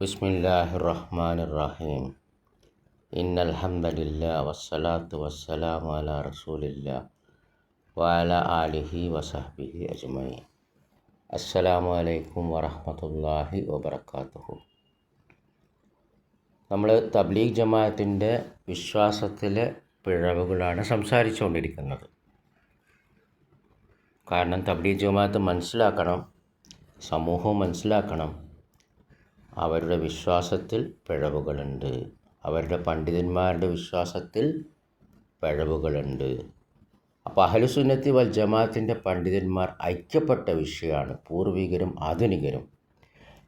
بسم الله الرحمن الرحيم إن الحمد لله والصلاة والسلام على رسول الله وعلى آله وصحبه أجمعين السلام عليكم ورحمة الله وبركاته നമ്മൾ തബ്ലീഗ് ജമാഅത്തിൻ്റെ വിശ്വാസത്തിലെ പിഴവുകളാണ് സംസാരിച്ചുകൊണ്ടിരിക്കുന്നത് കാരണം തബ്ലീഗ് ജമാഅത്ത് മനസ്സിലാക്കണം സമൂഹവും മനസ്സിലാക്കണം അവരുടെ വിശ്വാസത്തിൽ പിഴവുകളുണ്ട്. അവരുടെ പണ്ഡിതന്മാരുടെ വിശ്വാസത്തിൽ പിഴവുകളുണ്ട്. അപ്പോൾ അഹലുസുന്നത്തി വൽ ജമാഅത്തിന്റെ പണ്ഡിതന്മാർ ഐക്യപ്പെട്ട വിഷയമാണ് പൂർവികരും ആധുനികരും.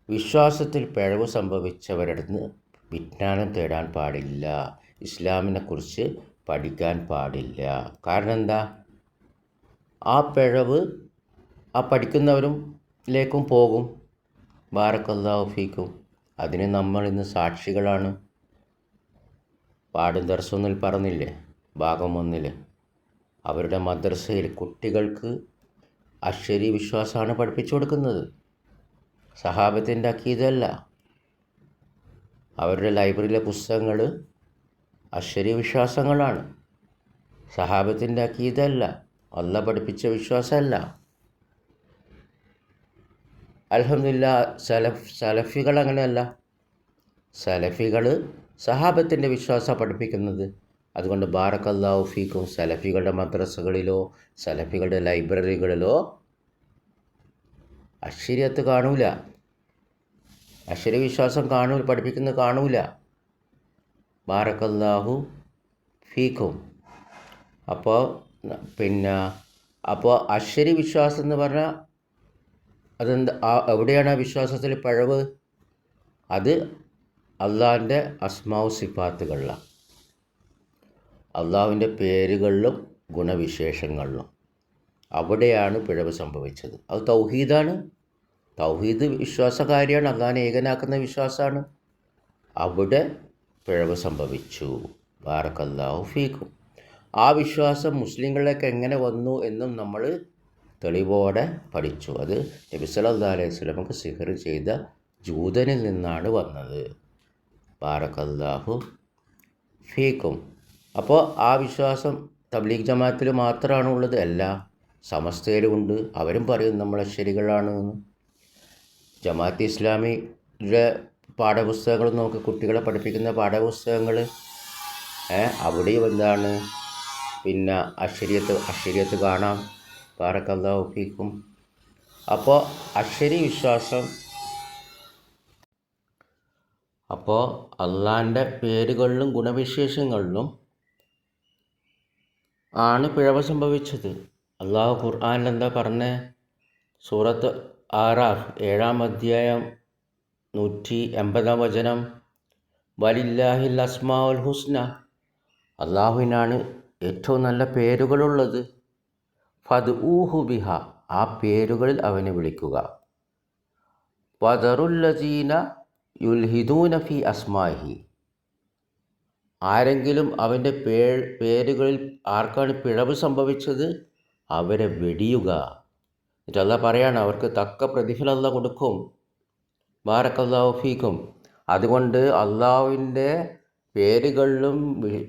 വിശ്വാസത്തിൽ പിഴവ് സംഭവിച്ചവരുടെ നിന്ന് വിജ്ഞാനം തേടാൻ പാടില്ല. ഇസ്ലാമിനെക്കുറിച്ച് പഠിക്കാൻ പാടില്ല. കാരണം എന്താ? ആ പിഴവ് ആ പഠിക്കുന്നവരും ലേക്കും പോകും. ബാറക്കല്ലാഹു ഫീക്കും. അതിന് നമ്മൾ ഇന്ന് സാക്ഷികളാണ്. പാഠം ദർശനിൽ പറഞ്ഞില്ലേ? ഭാഗം ഒന്നിൽ അവരുടെ മദ്രസയിൽ കുട്ടികൾക്ക് അശ്വരി വിശ്വാസമാണ് പഠിപ്പിച്ചു കൊടുക്കുന്നത്. സഹാബത്തിന്റെ അക്കീതല്ല അവരുടെ ലൈബ്രറിയിലെ പുസ്തകങ്ങൾ അശ്വരി വിശ്വാസങ്ങളാണ്. സഹാബത്തിന്റെ അക്കീതല്ല അല്ല പഠിപ്പിച്ച വിശ്വാസമല്ല. അലഹമില്ല സലഫ് സലഫികൾ അങ്ങനെയല്ല. സലഫികൾ സഹാബത്തിന്റെ വിശ്വാസം പഠിപ്പിക്കുന്നത്. അതുകൊണ്ട് ബാറക്കല്ലാഹു ഫീക്കും സലഫികളുടെ മദ്രസകളിലോ സലഫികളുടെ ലൈബ്രറികളിലോ അശ്വര്യത്ത് കാണൂല. അശ്വര്യ വിശ്വാസം കാണൂ പഠിപ്പിക്കുന്നത് കാണൂല. ബാറക്കല്ലാഹു ഫീക്കും. അപ്പോൾ പിന്നെ അപ്പോൾ അശ്വരി വിശ്വാസം എന്ന് പറഞ്ഞാൽ അതെന്ത്? ആ എവിടെയാണ് ആ വിശ്വാസത്തിൽ പിഴവ്? അത് അള്ളാഹിന്റെ അസ്മാവ് സിഫാത്തുകളിലാണ് അള്ളാഹുവിന്റെ പേരുകളിലും ഗുണവിശേഷങ്ങളിലും അവിടെയാണ് പിഴവ് സംഭവിച്ചത്. അത് തൗഹീദാണ്. തൗഹീദ് വിശ്വാസകാരിയാണ്. അള്ളാഹിനെ ഏകനാക്കുന്ന വിശ്വാസമാണ്. അവിടെ പിഴവ് സംഭവിച്ചു. ബാറക്കല്ലാഹു ഫീക്കും. ആ വിശ്വാസം മുസ്ലിങ്ങളിലേക്ക് എങ്ങനെ വന്നു എന്നും നമ്മൾ തെളിവോടെ പഠിച്ചു. അത് നബി സല്ലാ അലൈഹി സ്വലമക്ക് സിഹർ ചെയ്ത ജൂതനിൽ നിന്നാണ് വന്നത്. ബാറക്കല്ലാഹു ഫീക്കും അപ്പോൾ ആ വിശ്വാസം തബ്ലീഗ് ജമാഅത്തിൽ മാത്രമാണ് ഉള്ളത്? അല്ല. സമസ്തയിലുമുണ്ട്. അവരും പറയും നമ്മളെ ശരികളാണ് ജമാഅത്ത് ഇസ്ലാമിയുടെ പാഠപുസ്തകങ്ങൾ നോക്കി. കുട്ടികളെ പഠിപ്പിക്കുന്ന പാഠപുസ്തകങ്ങൾ അവിടെയും എന്താണ്? പിന്നെ അശ്വര്യത്ത് അശ്വര്യത്ത് കാണാം. ബാറക്കല്ലാഹു ഫീക്കും. അപ്പോൾ അക്ഷരി വിശ്വാസം. അപ്പോൾ അള്ളാന്റെ പേരുകളിലും ഗുണവിശേഷങ്ങളിലും ആണ് പിഴവ് സംഭവിച്ചത്. അള്ളാഹു ഖുർആാനിൽ എന്താ പറഞ്ഞേ? സൂറത്ത് ആറാഫ് ഏഴാം അധ്യായം നൂറ്റി എൺപതാം വചനം വലില്ലാഹിൽ അസ്മാഉൽ ഹുസ്ന. അള്ളാഹുവിനാണ് ഏറ്റവും നല്ല പേരുകളുള്ളത്. ഫത് ഊഹു ബിഹ ആ പേരുകളിൽ അവനെ വിളിക്കുക. വദറുല്ലജീന യുൽഹിദൂന ഫി അസ്മാഹി. ആരെങ്കിലും അവന്റെ പേ പേരുകളിൽ ആർക്കാണ് പിഴവ് സംഭവിച്ചത്? അവരെ വെടിയുക. എന്നിട്ടല്ല പറയാണ് അവർക്ക് തക്ക പ്രതിഫലം അല്ല കൊടുക്കും. ബാരക്കല്ലാഹു ഫീക്കും. അതുകൊണ്ട് അള്ളാഹുവിന്റെ പേരുകളിലും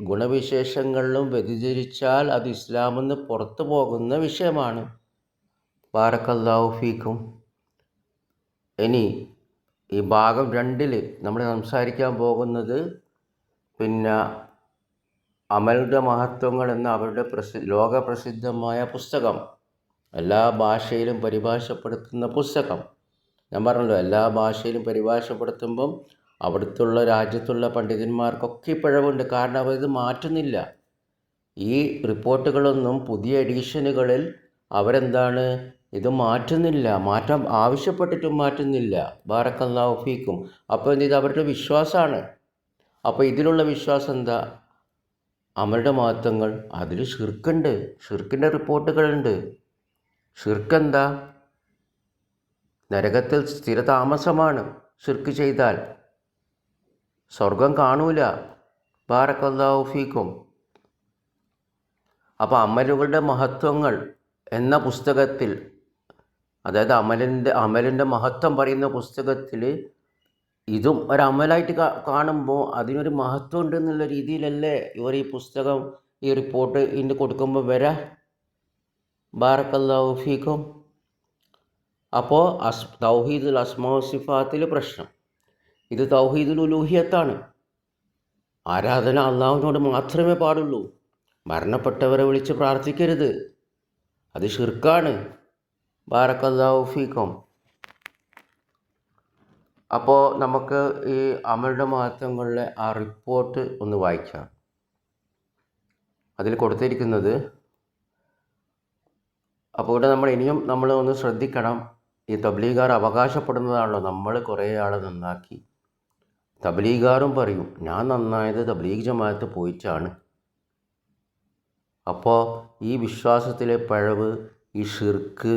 ഗുണവിശേഷങ്ങളിലും വ്യതിചരിച്ചാൽ അത് ഇസ്ലാമെന്ന് പുറത്തു പോകുന്ന വിഷയമാണ്. ബാറക്കല്ലാഹു ഇനി ഈ ഭാഗം രണ്ടിൽ നമ്മൾ സംസാരിക്കാൻ പോകുന്നത് പിന്നെ അമലുടെ മഹത്വങ്ങൾ എന്ന അവരുടെ പ്രസി ലോകപ്രസിദ്ധമായ പുസ്തകം. എല്ലാ ഭാഷയിലും പരിഭാഷപ്പെടുത്തുന്ന പുസ്തകം. ഞാൻ പറഞ്ഞല്ലോ എല്ലാ ഭാഷയിലും പരിഭാഷപ്പെടുത്തുമ്പം അവിടുത്തുള്ള രാജ്യത്തുള്ള പണ്ഡിതന്മാർക്കൊക്കെ പിഴവുണ്ട്. കാരണം അവരിത് മാറ്റുന്നില്ല. ഈ റിപ്പോർട്ടുകളൊന്നും പുതിയ എഡീഷനുകളിൽ അവരെന്താണ്? ഇത് മാറ്റുന്നില്ല. മാറ്റാൻ ആവശ്യപ്പെട്ടിട്ടും മാറ്റുന്നില്ല. ബാറക്കല്ലാഹു ഫീക്കും. അപ്പോൾ ചെയ്ത്? അവരുടെ വിശ്വാസമാണ്. അപ്പോൾ ഇതിലുള്ള വിശ്വാസം എന്താ? അമരുടെ മഹത്വങ്ങൾ. അതിൽ ഷിർക്കുണ്ട് ഷിർക്കിന്റെ റിപ്പോർട്ടുകളുണ്ട്. ഷിർക്കെന്താ നരകത്തിൽ സ്ഥിരതാമസമാണ്. ഷിർക്ക് ചെയ്താൽ. സ്വർഗം കാണൂല. ബാറക്കല്ലാഫീക്കും അപ്പോൾ അമലുകളുടെ മഹത്വങ്ങൾ എന്ന പുസ്തകത്തിൽ അതായത് അമലിന്റെ അമലിന്റെ മഹത്വം പറയുന്ന പുസ്തകത്തിൽ ഇതും ഒരു അമലായിട്ട് കാണുമ്പോൾ അതിനൊരു മഹത്വം ഉണ്ട് എന്നുള്ള രീതിയിലല്ലേ ഇവർ ഈ പുസ്തകം ഈ റിപ്പോർട്ട് ഇതിന്റെ കൊടുക്കുമ്പോൾ വരാ? ബാറക്കല്ലാഫീക്കും അപ്പോൾ അസ് തൗഹീദുൽ അസ്മാ സിഫാത്തിൽ പ്രശ്നം. ഇത് തൗഹീദുൽ ഉലൂഹിയത്താണ്. ആരാധന അള്ളാഹുവിനോട് മാത്രമേ പാടുള്ളൂ. മരണപ്പെട്ടവരെ വിളിച്ച് പ്രാർത്ഥിക്കരുത്. അത് ഷിർക്കാണ് ബാറക്കല്ലാഹു അപ്പോൾ നമുക്ക് ഈ അമലുടെ മഹത്വങ്ങളിലെ ആ റിപ്പോർട്ട് ഒന്ന് വായിക്കാം. അതിൽ കൊടുത്തിരിക്കുന്നത് അപ്പോൾ ഇവിടെ നമ്മൾ ഇനിയും നമ്മൾ ഒന്ന് ശ്രദ്ധിക്കണം. ഈ തബ്ലീഗാർ അവകാശപ്പെടുന്നതാണല്ലോ. നമ്മൾ കുറേ ആളെ നന്നാക്കി. തബ്ലീഗാറും പറയും ഞാൻ നന്നായത് തബ്ലീഗ് ജമാഅത്ത് പോയിട്ടാണ്. അപ്പോൾ ഈ വിശ്വാസത്തിലെ പഴവ് ഈ ഷിർക്ക്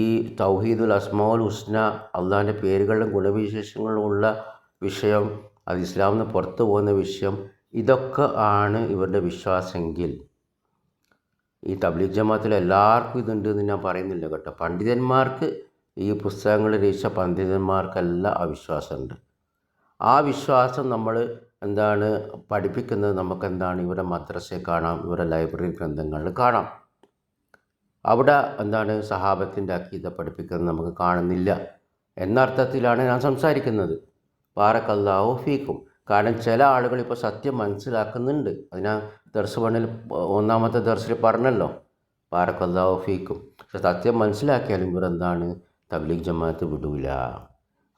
ഈ തൗഹീദുൽ അസ്മാഉൽ ഹുസ്ന അള്ളാഹിന്റെ പേരുകളിലും ഗുണവിശേഷങ്ങളിലും ഉള്ള വിഷയം അത് ഇസ്ലാമിൽ നിന്ന് പുറത്തു പോകുന്ന വിഷയം ഇതൊക്കെ ആണ് ഇവരുടെ വിശ്വാസമെങ്കിൽ. ഈ തബ്ലീഗ് ജമാഅത്തിൽ എല്ലാവർക്കും ഇതുണ്ട് എന്ന് ഞാൻ പറയുന്നില്ല കേട്ടോ. പണ്ഡിതന്മാർക്ക് ഈ പുസ്തകങ്ങൾ രചിച്ച പണ്ഡിതന്മാർക്കെല്ലാം ആ വിശ്വാസമുണ്ട്. ആ വിശ്വാസം നമ്മൾ എന്താണ് പഠിപ്പിക്കുന്നത് നമുക്കെന്താണ് ഇവരുടെ മദ്രസയെ കാണാം ഇവരുടെ ലൈബ്രറി ഗ്രന്ഥങ്ങളിൽ കാണാം. അവിടെ എന്താണ് സഹാബത്തിന്റെ അക്കീത പഠിപ്പിക്കുന്നത് നമുക്ക് കാണുന്നില്ല എന്നർത്ഥത്തിലാണ് ഞാൻ സംസാരിക്കുന്നത്. പാറക്കല്ലാവോ ഫീക്കും. കാരണം ചില ആളുകൾ ഇപ്പോൾ സത്യം മനസ്സിലാക്കുന്നുണ്ട്. അതിനാ ദർസ് വണ്ണിൽ ഒന്നാമത്തെ ദർസിൽ പറഞ്ഞല്ലോ. പാറക്കല്ലാവോ ഫീക്കും. പക്ഷെ സത്യം മനസ്സിലാക്കിയാലും ഇവരെന്താണ്? തബ്ലീഗ് ജമാഅത്ത് വിടൂല.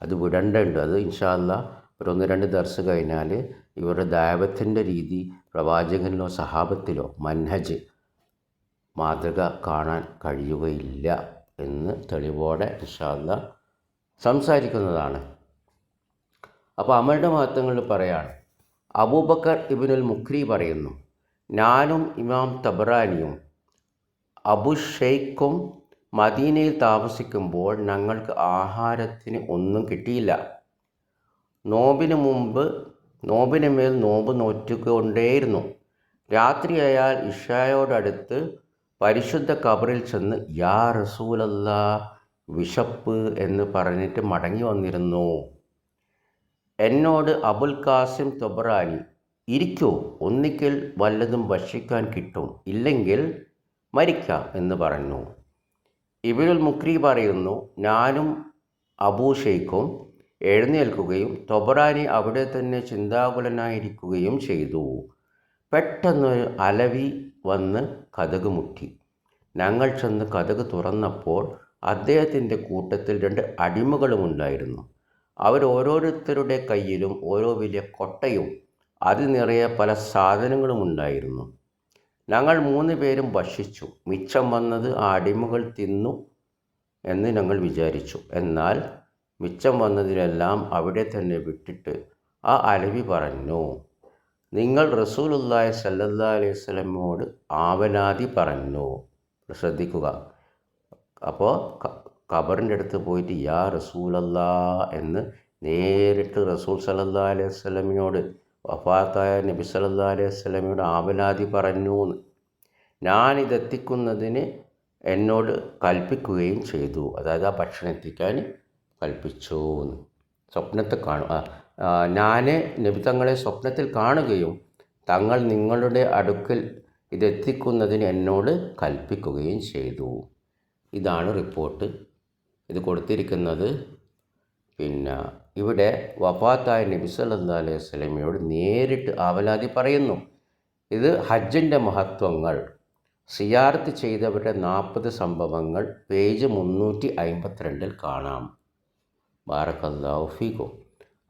അത് വിടണ്ടുണ്ട് അത് ഇൻഷാല്ല ഒരു ഒന്ന് രണ്ട് ദർസ് കഴിഞ്ഞാൽ ഇവരുടെ ദൈവത്തിന്റെ രീതി പ്രവാചകനിലോ സഹാബത്തിലോ മൻഹജ് മാതൃക കാണാൻ കഴിയുകയില്ല എന്ന് തെളിവോടെ ഇൻഷാല്ല സംസാരിക്കുന്നതാണ്. അപ്പോൾ അമരുടെ മഹത്വങ്ങളിൽ പറയാണ് അബൂബക്കർ ഇബിനുൽ മുഖ്രി പറയുന്നു ഞാനും ഇമാം തബറാനിയും അബു ഷെയ്ഖും മദീനയിൽ താമസിക്കുമ്പോൾ ഞങ്ങൾക്ക് ആഹാരത്തിന് ഒന്നും കിട്ടിയില്ല. നോമ്പിന് മുമ്പ് നോമ്പിന് മേൽ നോമ്പ് നോറ്റുകൊണ്ടേയിരുന്നു. രാത്രിയായാൽ ഇഷായോടടുത്ത് പരിശുദ്ധ കബറിൽ ചെന്ന് യാ റസൂലല്ല വിശപ്പ് എന്ന് പറഞ്ഞിട്ട് മടങ്ങി വന്നിരുന്നു. എന്നോട് അബുൽ കാസിം തൊബറാനി ഇരിക്കൂ ഒന്നിക്കൽ വല്ലതും ഭക്ഷിക്കാൻ കിട്ടും ഇല്ലെങ്കിൽ മരിക്കാം എന്ന് പറഞ്ഞു. ഇബിനുൽ മുക്രി പറയുന്നു ഞാനും അബൂ എഴുന്നേൽക്കുകയും തൊബറാനി അവിടെ തന്നെ ചിന്താകുലനായിരിക്കുകയും ചെയ്തു. പെട്ടെന്നൊരു അലവി വന്ന് കഥക് മുട്ടി ഞങ്ങൾ ചെന്ന് കഥക് തുറന്നപ്പോൾ അദ്ദേഹത്തിന്റെ കൂട്ടത്തിൽ രണ്ട് അടിമകളും ഉണ്ടായിരുന്നു. അവർ ഓരോരുത്തരുടെ കയ്യിലും ഓരോ വലിയ കൊട്ടയും അതിൽ നിറയെ പല സാധനങ്ങളും ഉണ്ടായിരുന്നു. ഞങ്ങൾ മൂന്ന് പേരും ഭക്ഷിച്ചു. മിച്ചം വന്നത് ആ അടിമകൾ തിന്നു എന്ന് ഞങ്ങൾ വിചാരിച്ചു. എന്നാൽ മിച്ചം വന്നതിനെല്ലാം അവിടെ തന്നെ വിട്ടിട്ട് ആ അലവി പറഞ്ഞു നിങ്ങൾ റസൂലുല്ലായ സല്ലല്ലാ അലൈഹി വസല്ലമയോട് ആവനാദി പറഞ്ഞു. ശ്രദ്ധിക്കുക. അപ്പോൾ ഖബറിന്റെ അടുത്ത് പോയിട്ട് യാ റസൂലല്ലാ എന്ന് നേരിട്ട് റസൂൽ സല്ലല്ലാ അലൈഹി വസല്ലമയോട് വഫാത്തായ നബി സല്ലല്ലാ അലൈഹി വസല്ലമയോട് ആവനാദി പറഞ്ഞു ഞാനിതെത്തിക്കുന്നതിന് എന്നോട് കൽപ്പിക്കുകയും ചെയ്തു. അതായത് ആ ഭക്ഷണം എത്തിക്കാൻ കൽപ്പിച്ചു സ്വപ്നത്തെ കാണുക ഞാൻ നബി തങ്ങളെ സ്വപ്നത്തിൽ കാണുകയും തങ്ങൾ നിങ്ങളുടെ അടുക്കൽ ഇതെത്തിക്കുന്നതിന് എന്നോട് കൽപ്പിക്കുകയും ചെയ്തു. ഇതാണ് റിപ്പോർട്ട്. ഇത് കൊടുത്തിരിക്കുന്നത് പിന്നെ ഇവിടെ വഫാത്തായ നബി സല്ലല്ലാഹു അലൈഹി വസല്ലമയോട് നേരിട്ട് ആവലാതി പറയുന്നു. ഇത് ഹജ്ജിന്റെ മഹത്വങ്ങൾ സിയാർത്ത് ചെയ്തവരുടെ നാൽപ്പത് സംഭവങ്ങൾ പേജ് മുന്നൂറ്റി അമ്പത്തിരണ്ടിൽ കാണാം. ബാറക്കല്ലാഹു ഫീക്കും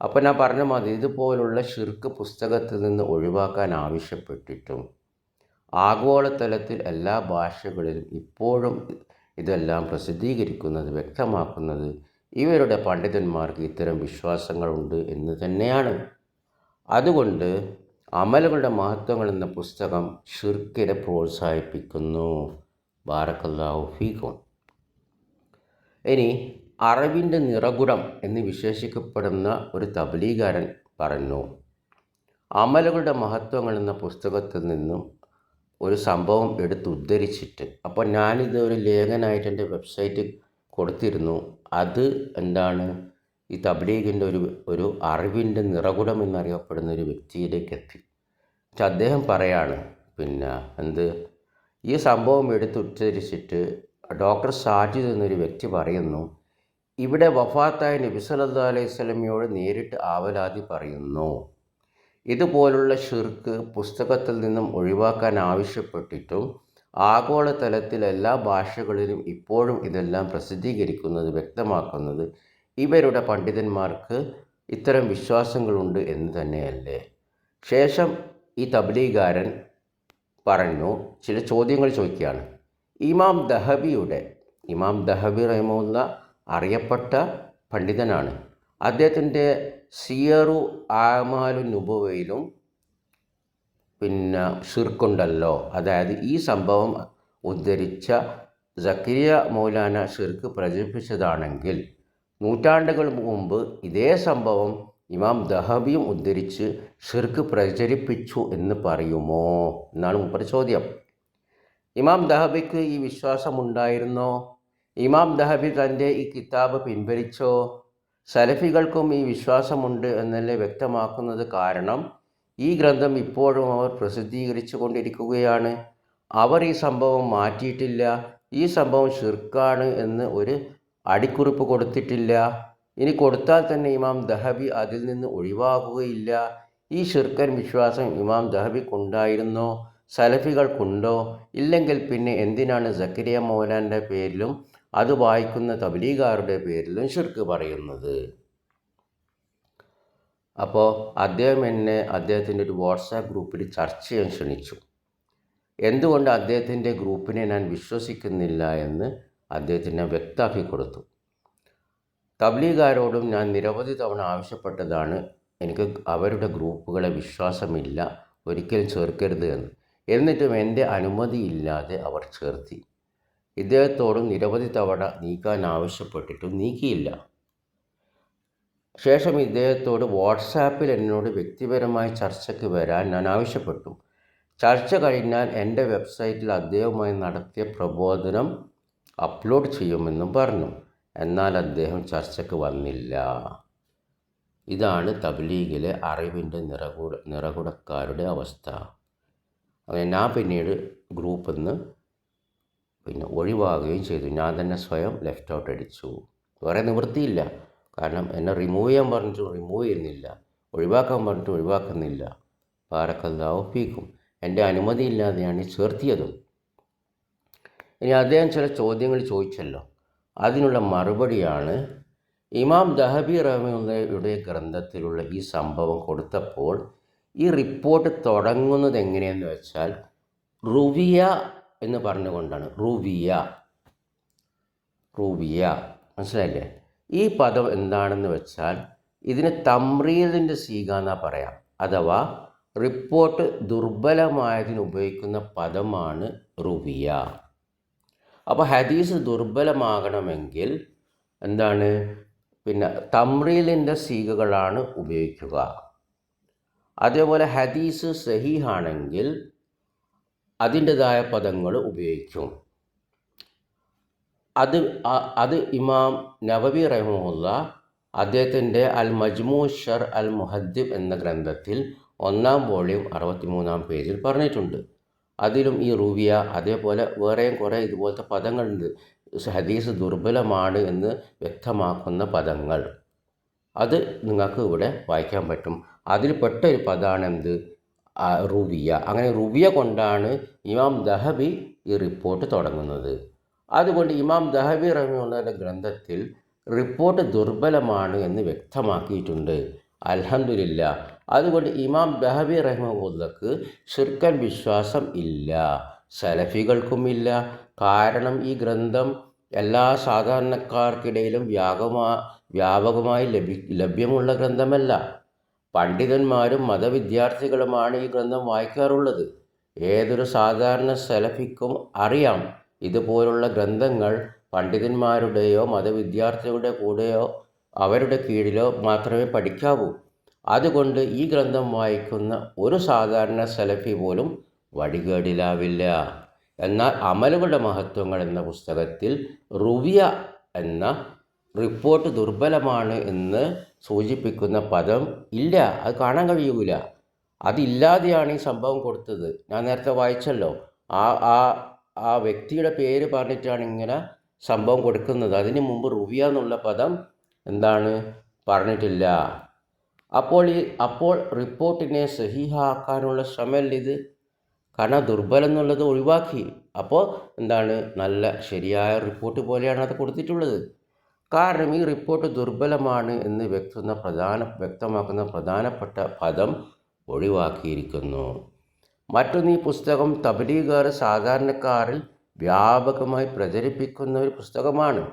അപ്പോൾ ഞാൻ പറഞ്ഞ മതി ഇതുപോലുള്ള ഷിർക്ക് പുസ്തകത്തിൽ നിന്ന് ഒഴിവാക്കാൻ ആവശ്യപ്പെട്ടിട്ടും ആഗോളതലത്തിൽ എല്ലാ ഭാഷകളിലും ഇപ്പോഴും ഇതെല്ലാം പ്രസിദ്ധീകരിക്കുന്നത് വ്യക്തമാക്കുന്നത് ഇവരുടെ പണ്ഡിതന്മാർക്ക് ഇത്തരം വിശ്വാസങ്ങളുണ്ട് എന്ന് തന്നെയാണ്. അതുകൊണ്ട് അമലുകളുടെ മഹത്വങ്ങൾ എന്ന പുസ്തകം ഷിർക്കിനെ പ്രോത്സാഹിപ്പിക്കുന്നു. ബാറക്കല്ലാഹു ഫീക്കും ഇനി അറിവിന്റെ നിറകുടം എന്ന് വിശേഷിക്കപ്പെടുന്ന ഒരു തബലീകാരൻ പറഞ്ഞു. അമലുകളുടെ മഹത്വങ്ങൾ എന്ന പുസ്തകത്തിൽ നിന്നും ഒരു സംഭവം എടുത്തുദ്ധരിച്ചിട്ട് അപ്പോൾ ഞാനിത് ഒരു ലേഖനായിട്ട് എന്റെ വെബ്സൈറ്റിൽ കൊടുത്തിരുന്നു. അത് എന്താണ്? ഈ തബ്ലീഗിന്റെ ഒരു ഒരു അറിവിന്റെ നിറകുടം എന്നറിയപ്പെടുന്ന ഒരു വ്യക്തിയിലേക്ക് എത്തി. പക്ഷെ അദ്ദേഹം പറയാണ് പിന്നെ എന്ത്? ഈ സംഭവം എടുത്തുദ്ധരിച്ചിട്ട് ഡോക്ടർ സാജിദ് എന്നൊരു വ്യക്തി പറയുന്നു ഇവിടെ വഫാത്തായ നബി സല്ലല്ലാഹു അലൈഹി സ്വലമയോട് നേരിട്ട് ആവലാതി പറയുന്നു. ഇതുപോലുള്ള ഷിർക്ക് പുസ്തകത്തിൽ നിന്നും ഒഴിവാക്കാൻ ആവശ്യപ്പെട്ടിട്ടും ആഗോളതലത്തിൽ എല്ലാ ഭാഷകളിലും ഇപ്പോഴും ഇതെല്ലാം പ്രസിദ്ധീകരിക്കുന്നത് വ്യക്തമാക്കുന്നത് ഇവരുടെ പണ്ഡിതന്മാർക്ക് ഇത്തരം വിശ്വാസങ്ങളുണ്ട് എന്ന് തന്നെയല്ലേ? ശേഷം ഈ തബ്ലീഗാരൻ പറഞ്ഞു ചില ചോദ്യങ്ങൾ ചോദിക്കുകയാണ്. ഇമാം ദഹബിയുടെ ഇമാം ദഹബി റഹ്മുല്ല അറിയപ്പെട്ട പണ്ഡിതനാണ്. അദ്ദേഹത്തിന്റെ സിയറു ആമാലു നുബുവയിലും പിന്നെ ഷിർക്കുണ്ടല്ലോ. അതായത് ഈ സംഭവം ഉദ്ധരിച്ച സക്കരിയ മൗലാന ഷിർക്ക് പ്രചരിപ്പിച്ചതാണെങ്കിൽ നൂറ്റാണ്ടുകൾ മുമ്പ് ഇതേ സംഭവം ഇമാം ദഹബിയും ഉദ്ധരിച്ച് ഷിർക്ക് പ്രചരിപ്പിച്ചു എന്ന് പറയുമോ? എന്നാണ് മുപ്പത് ചോദ്യം. ഇമാം ദഹബിക്ക് ഈ വിശ്വാസമുണ്ടായിരുന്നോ? ഇമാം ദഹബി തന്റെ ഈ കിതാബ് പിൻവലിച്ചോ? സലഫികൾക്കും ഈ വിശ്വാസമുണ്ട് എന്നല്ലേ വ്യക്തമാക്കുന്നത് കാരണം ഈ ഗ്രന്ഥം ഇപ്പോഴും അവർ പ്രസിദ്ധീകരിച്ചു കൊണ്ടിരിക്കുകയാണ്. അവർ ഈ സംഭവം മാറ്റിയിട്ടില്ല. ഈ സംഭവം ഷിർക്കാണ് എന്ന് ഒരു അടിക്കുറിപ്പ് കൊടുത്തിട്ടില്ല. ഇനി കൊടുത്താൽ തന്നെ ഇമാം ദഹബി അതിൽ നിന്ന് ഒഴിവാകുകയില്ല. ഈ ഷിർക്കൻ വിശ്വാസം ഇമാം ദഹബിക്കുണ്ടായിരുന്നോ? സലഫികൾക്കുണ്ടോ? ഇല്ലെങ്കിൽ പിന്നെ എന്തിനാണ് സക്കരിയ മൗലാന്റെ പേരിലും അത് വായിക്കുന്ന തബ്ലീഗാരുടെ പേരിലും ഷിർക്ക് പറയുന്നത്? അപ്പോൾ അദ്ദേഹം എന്നെ അദ്ദേഹത്തിന്റെ ഒരു വാട്സാപ്പ് ഗ്രൂപ്പിൽ ചർച്ച ചെയ്യാൻ ക്ഷണിച്ചു. എന്തുകൊണ്ട് അദ്ദേഹത്തിന്റെ ഗ്രൂപ്പിനെ ഞാൻ വിശ്വസിക്കുന്നില്ല എന്ന് അദ്ദേഹത്തിന് വ്യക്തമാക്കി കൊടുത്തു. തബ്ലീഗാരോടും ഞാൻ നിരവധി തവണ ആവശ്യപ്പെട്ടതാണ് എനിക്ക് അവരുടെ ഗ്രൂപ്പുകളെ വിശ്വാസമില്ല ഒരിക്കലും ചേർക്കരുത് എന്ന്. എന്നിട്ടും എന്റെ അനുമതിയില്ലാതെ അവർ ചേർത്തി. ഇദ്ദേഹത്തോടും നിരവധി തവണ നീക്കാൻ ആവശ്യപ്പെട്ടിട്ടും നീക്കിയില്ല. ശേഷം ഇദ്ദേഹത്തോട് വാട്സാപ്പിൽ എന്നോട് വ്യക്തിപരമായ ചർച്ചയ്ക്ക് വരാൻ ഞാൻ ആവശ്യപ്പെട്ടു. ചർച്ച കഴിഞ്ഞാൽ എന്റെ വെബ്സൈറ്റിൽ അദ്ദേഹവുമായി നടത്തിയ പ്രബോധനം അപ്ലോഡ് ചെയ്യുമെന്നും പറഞ്ഞു. എന്നാൽ അദ്ദേഹം ചർച്ചയ്ക്ക് വന്നില്ല. ഇതാണ് തബ്ലീഗിലെ അറിവിന്റെ നിറകുട നിറകുടക്കാരുടെ അവസ്ഥ. അങ്ങനെ ഞാൻ പിന്നീട് ഗ്രൂപ്പിൽ നിന്ന് പിന്നെ ഒഴിവാകുകയും ചെയ്തു. ഞാൻ തന്നെ സ്വയം ലെഫ്റ്റ് ഔട്ട് അടിച്ചു. വേറെ നിവൃത്തിയില്ല. കാരണം എന്നെ റിമൂവ് ചെയ്യാൻ പറഞ്ഞിട്ട് റിമൂവ് ചെയ്യുന്നില്ല. ഒഴിവാക്കാൻ പറഞ്ഞിട്ട് ഒഴിവാക്കുന്നില്ല. പാരക്കല്ലാവ് പീക്കും എന്റെ അനുമതിയില്ലാതെയാണ് ഈ ചേർത്തിയതും. ഇനി അദ്ദേഹം ചില ചോദ്യങ്ങൾ ചോദിച്ചല്ലോ. അതിനുള്ള മറുപടിയാണ് ഇമാം ദഹബി റഹമിയുടെ ഗ്രന്ഥത്തിലുള്ള ഈ സംഭവം കൊടുത്തപ്പോൾ ഈ റിപ്പോർട്ട് തുടങ്ങുന്നത് എങ്ങനെയെന്ന് വെച്ചാൽ റുവിയ എന്ന് പറഞ്ഞുകൊണ്ടാണ്. റുവിയ. റുവിയ. മനസ്സിലായില്ലേ? ഈ പദം എന്താണെന്ന് വെച്ചാൽ ഇതിന് തമ്രീതിന്റെ സീക എന്നാ പറയാം. അഥവാ റിപ്പോർട്ട് ദുർബലമായതിന് ഉപയോഗിക്കുന്ന പദമാണ് റുവിയ. അപ്പോൾ ഹദീസ് ദുർബലമാകണമെങ്കിൽ എന്താണ്? പിന്നെ തമ്രീലിന്റെ സീകകളാണ് ഉപയോഗിക്കുക. അതേപോലെ ഹദീസ് സഹീഹാണെങ്കിൽ അതിന്റെതായ പദങ്ങൾ ഉപയോഗിക്കും. അത് അത് ഇമാം നവബി റഹ്മുല്ല അദ്ദേഹത്തിന്റെ അൽ മജ്മൂ ഷർ അൽ മുഹദ്ദിബ് എന്ന ഗ്രന്ഥത്തിൽ ഒന്നാം വോളിയം അറുപത്തിമൂന്നാം പേജിൽ പറഞ്ഞിട്ടുണ്ട്. അതിലും ഈ റുവിയ അതേപോലെ വേറെയും കുറേ ഇതുപോലത്തെ പദങ്ങളുണ്ട്. ഹദീസ് ദുർബലമാണ് എന്ന് വ്യക്തമാക്കുന്ന പദങ്ങൾ. അത് നിങ്ങൾക്ക് ഇവിടെ വായിക്കാൻ പറ്റും. അതിൽ പെട്ട ഒരു പദമാണ് എന്ത് റുവിയ. അങ്ങനെ റുവിയ കൊണ്ടാണ് ഇമാം ദഹബി ഈ റിപ്പോർട്ട് തുടങ്ങുന്നത്. അതുകൊണ്ട് ഇമാം ദഹബി റഹ്മുള്ളയുടെ ഗ്രന്ഥത്തിൽ റിപ്പോർട്ട് ദുർബലമാണ് എന്ന് വ്യക്തമാക്കിയിട്ടുണ്ട്. അലഹമില്ല അതുകൊണ്ട് ഇമാം ദഹബി റഹ്മുള്ളക്ക് ഷിർക്കൻ വിശ്വാസം ഇല്ല. സലഫികൾക്കും ഇല്ല കാരണം ഈ ഗ്രന്ഥം എല്ലാ സാധാരണക്കാർക്കിടയിലും വ്യാപകമാ വ്യാപകമായി ലഭി ലഭ്യമുള്ള ഗ്രന്ഥമല്ല. പണ്ഡിതന്മാരും മതവിദ്യാർത്ഥികളുമാണ് ഈ ഗ്രന്ഥം വായിക്കാറുള്ളത്. ഏതൊരു സാധാരണ സലഫിക്കും അറിയാം. ഇതുപോലുള്ള ഗ്രന്ഥങ്ങൾ പണ്ഡിതന്മാരുടെയോ മതവിദ്യാർത്ഥികളുടെ കൂടെയോ അവരുടെ കീഴിലോ മാത്രമേ പഠിക്കാവൂ. അതുകൊണ്ട് ഈ ഗ്രന്ഥം വായിക്കുന്ന ഒരു സാധാരണ സലഫി പോലും വഴികേടിലാവില്ല. എന്നാൽ അമലുകളുടെ മഹത്വങ്ങൾ എന്ന പുസ്തകത്തിൽ റുവിയ എന്ന റിപ്പോർട്ട് ദുർബലമാണ് എന്ന് സൂചിപ്പിക്കുന്ന പദം ഇല്ല. അത് കാണാൻ കഴിയൂല. അതില്ലാതെയാണ് ഈ സംഭവം കൊടുത്തത്. ഞാൻ നേരത്തെ വായിച്ചല്ലോ. ആ ആ ആ വ്യക്തിയുടെ പേര് പറഞ്ഞിട്ടാണ് ഇങ്ങനെ സംഭവം കൊടുക്കുന്നത്. അതിന് മുമ്പ് റുവിയ എന്നുള്ള പദം എന്താണ്? പറഞ്ഞിട്ടില്ല. അപ്പോൾ ഈ അപ്പോൾ റിപ്പോർട്ടിനെ സഹിഹാക്കാനുള്ള ശ്രമമല്ല ഇത്. കാരണം ദുർബലം എന്നുള്ളത് ഒഴിവാക്കി. അപ്പോൾ എന്താണ്? നല്ല ശരിയായ റിപ്പോർട്ട് പോലെയാണ് അത് കൊടുത്തിട്ടുള്ളത്. കാരണം ഈ റിപ്പോർട്ട് ദുർബലമാണ് എന്ന് വ്യക്തുന്ന പ്രധാന വ്യക്തമാക്കുന്ന പ്രധാനപ്പെട്ട പദം ഒഴിവാക്കിയിരിക്കുന്നു. മറ്റൊന്ന് ഈ പുസ്തകം തബലീഗാർ സാധാരണക്കാരിൽ വ്യാപകമായി പ്രചരിപ്പിക്കുന്ന ഒരു പുസ്തകമാണ്.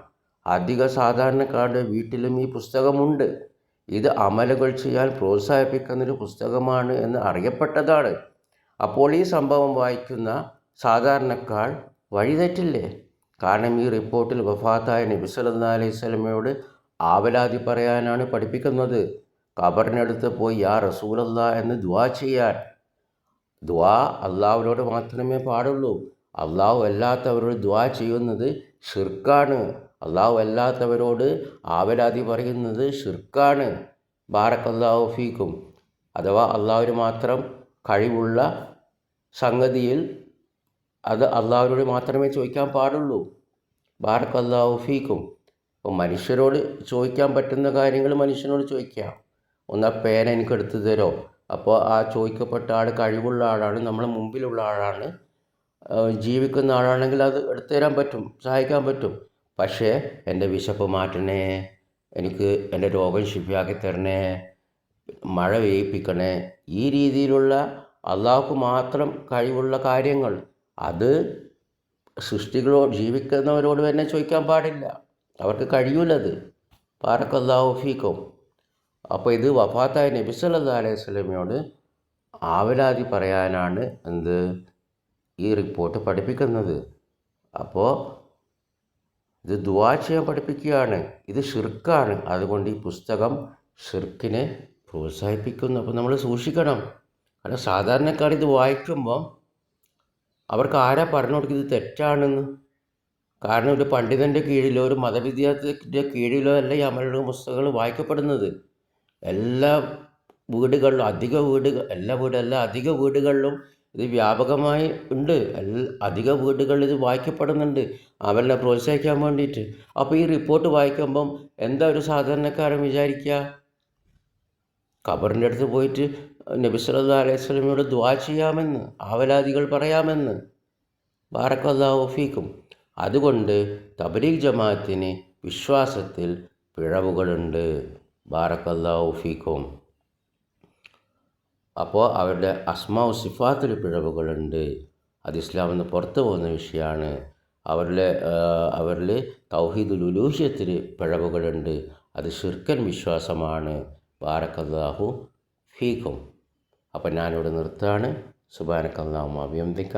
അധിക സാധാരണക്കാരുടെ വീട്ടിലും ഈ പുസ്തകമുണ്ട്. ഇത് അമലുകൾ ചെയ്യാൻ പ്രോത്സാഹിപ്പിക്കുന്ന ഒരു പുസ്തകമാണ് എന്ന് അറിയപ്പെട്ടതാണ്. അപ്പോൾ ഈ സംഭവം വായിക്കുന്ന സാധാരണക്കാർ വഴിതെറ്റില്ലേ? കാരണം ഈ റിപ്പോർട്ടിൽ വഫാത്തായ നബി സല്ലല്ലാഹു അലൈഹി സ്വലമയോട് ആവലാതി പറയാനാണ് പഠിപ്പിക്കുന്നത്. ഖബറിനടുത്ത് പോയി യാ റസൂലല്ല എന്ന് ദുവാ ചെയ്യാൻ. ദുവാ അള്ളാഹുവിനോട് മാത്രമേ പാടുള്ളൂ. അള്ളാഹു അല്ലാത്തവരോട് ദുവാ ചെയ്യുന്നത് ഷിർക്കാണ് അള്ളാഹു അല്ലാത്തവരോട് ആവലാതി പറയുന്നത് ഷിർക്കാണ് ബാറക്കല്ലാഹു ഫീക്കും. അഥവാ അള്ളാഹുവിന് മാത്രം കഴിവുള്ള സംഗതിയിൽ അത് അള്ളാഹുവിനോട് മാത്രമേ ചോദിക്കാൻ പാടുള്ളൂ. ബാറക്കല്ലാഹു ഫീക്കും. അപ്പോൾ മനുഷ്യരോട് ചോദിക്കാൻ പറ്റുന്ന കാര്യങ്ങൾ മനുഷ്യനോട് ചോദിക്കാം ഒന്ന് ആ പേന എനിക്ക് എടുത്തു തരോ? അപ്പോൾ ആ ചോദിക്കപ്പെട്ട ആൾ കഴിവുള്ള ആളാണ് നമ്മളെ മുമ്പിലുള്ള ആളാണ്. ജീവിക്കുന്ന ആളാണെങ്കിൽ അത് എടുത്തു തരാൻ പറ്റും സഹായിക്കാൻ പറ്റും. പക്ഷേ എന്റെ വിശപ്പ് മാറ്റണേ എനിക്ക് എന്റെ രോഗം ശിഫിയാക്കി തരണേ മഴ വേയിപ്പിക്കണേ ഈ രീതിയിലുള്ള അള്ളാഹുക്ക് മാത്രം കഴിവുള്ള കാര്യങ്ങൾ അത് സൃഷ്ടികളോ ജീവിക്കുന്നവരോട് തന്നെ ചോദിക്കാൻ പാടില്ല. അവർക്ക് കഴിയൂലത്. പാറക്കല്ലാ ഫീക്കും. അപ്പോൾ ഇത് വഫാത്തായ നബി സല്ലല്ലാഹു അലൈഹി സ്വലമയോട് ആവലാതി പറയാനാണ് എന്ത് ഈ റിപ്പോർട്ട് പഠിപ്പിക്കുന്നത്. അപ്പോൾ ഇത് ദുവാ പഠിപ്പിക്കുകയാണ്. ഇത് ഷിർക്കാണ് അതുകൊണ്ട് ഈ പുസ്തകം ഷിർക്കിനെ പ്രോത്സാഹിപ്പിക്കുന്നു. അപ്പോൾ നമ്മൾ സൂക്ഷിക്കണം. കാരണം സാധാരണക്കാർ ഇത് വായിക്കുമ്പോൾ അവർക്ക് ആരാ പറഞ്ഞു കൊടുക്കുന്നത്? തെറ്റാണെന്ന്. കാരണം ഒരു പണ്ഡിതന്റെ കീഴിലോ ഒരു മതവിദ്യാർത്ഥിയുടെ കീഴിലോ അല്ല ഈ അമലുള്ള പുസ്തകങ്ങൾ വായിക്കപ്പെടുന്നത്. എല്ലാ വീടുകളിലും അധിക വീടുകൾ എല്ലാ വീടല്ല അധിക വീടുകളിലും ഇത് വ്യാപകമായി ഉണ്ട്. എല്ലാ അധിക വീടുകളിൽ ഇത് വായിക്കപ്പെടുന്നുണ്ട്. അവരെ പ്രോത്സാഹിക്കാൻ വേണ്ടിയിട്ട്. അപ്പോൾ ഈ റിപ്പോർട്ട് വായിക്കുമ്പം എന്താ ഒരു സാധാരണക്കാരൻ വിചാരിക്കുക ഖബറിന്റെ അടുത്ത് പോയിട്ട് നബി വസല്ലമയോട് ദുആ ചെയ്യാമെന്ന് ആവലാദികൾ പറയാമെന്ന്. ബാറക്കല്ലാഹു ഫീക്കും. അതുകൊണ്ട് തബലീഗ് ജമാഅത്തിന് വിശ്വാസത്തിൽ പിഴവുകളുണ്ട്. ബാറക്കല്ലാഹു ഫീക്കും. അപ്പോൾ അവരുടെ അസ്മാവ് സിഫാത്തിൽ പിഴവുകളുണ്ട്. അത് ഇസ്ലാമിൽ നിന്ന് പുറത്തു പോകുന്ന വിഷയമാണ്. അവരിലെ അവരിൽ തൗഹീദുൽ ഉലൂഹ്യത്തിൽ പിഴവുകളുണ്ട്. അത് ശിർക്കൻ വിശ്വാസമാണ്. ബാറക്കല്ലാഹു ഫീക്കും. അപ്പം ഞാനിവിടെ നിർത്താണ്. സുബാനക്കല്ലാമ അഭിയന്തിക്ക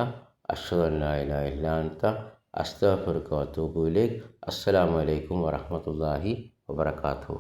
അഷ്ഹദല്ലാത്ത അസ്തഫുർക്ക തൂബുലേക്ക് അസ്സലാമലൈക്കും വറഹമത്തല്ലാഹി വബർക്കാത്തു